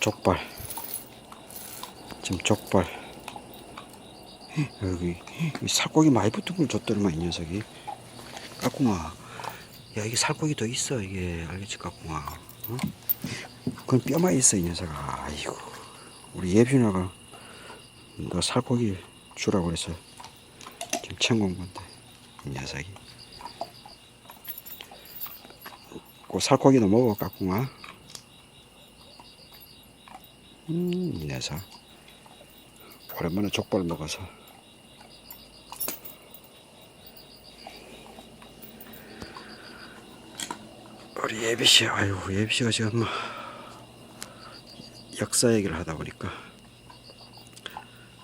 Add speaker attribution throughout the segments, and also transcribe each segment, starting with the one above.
Speaker 1: 족발. 지금 족발. 여기 이 살코기 많이 붙은 걸 줬더니만 이 녀석이. 까꿍아. 야 이게 살코기 더 있어 이게 알겠지 까꿍아. 어? 그건 뼈만 있어 이 녀석아. 아이고. 우리 예빈아가 너 살코기 주라고 그래서 지금 챙겨온 건데 이 녀석이. 그 살코기도 먹어 까꿍아. 음, 이 녀석. 오랜만에 족발 먹어서. 우리 예비씨, 아유, 예비씨가 지금 뭐 역사 얘기를 하다 보니까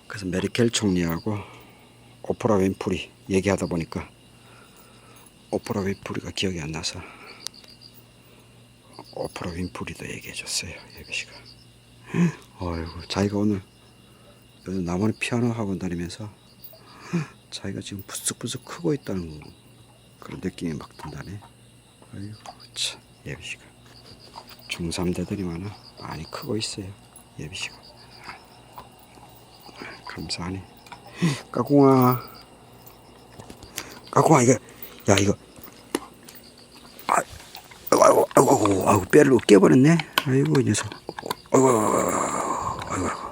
Speaker 1: 그래서 메리켈 총리하고 오프라 윈프리 얘기하다 보니까 오프라 윈프리가 기억이 안 나서 오프라 윈프리도 얘기해 줬어요, 예비씨가. 아이고, 자기가 오늘 요즘 나무는 피아노 학원 다니면서 자기가 지금 부쩍부쩍 크고 있다는 그런 느낌이 막 든다네. 아이고, 참, 예비씨가. 중3 되더니만은 많이 크고 있어요, 예비씨가. 감사하네. 까꿍아. 까꿍아, 이거, 야, 이거. 아, 아이고, 아이고, 아이고, 아이고, 아이고 뼈를 깨버렸네. 아이고, 이 녀석. 아이고, 아이고, 아이고.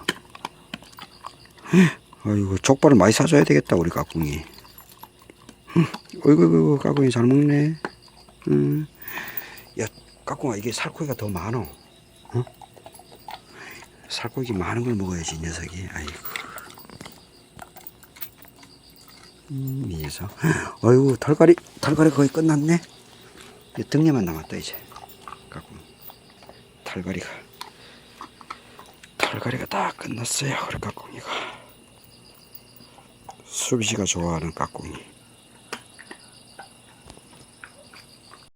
Speaker 1: 아이고, 족발을 많이 사줘야 되겠다, 우리 까꿍이. 응, 어이구, 어이구, 까꿍이 잘 먹네. 응. 야, 까꿍아, 이게 살코기가 더 많어. 어? 살코기 많은 걸 먹어야지, 이 녀석이. 아이고. 음, 이 녀석. 어이구, 털갈이, 털갈이 거의 끝났네. 등에만 남았다, 이제. 까꿍. 털갈이가. 털갈이가 다 끝났어요, 우리 까꿍이가. 수비씨가 좋아하는 까꿍이.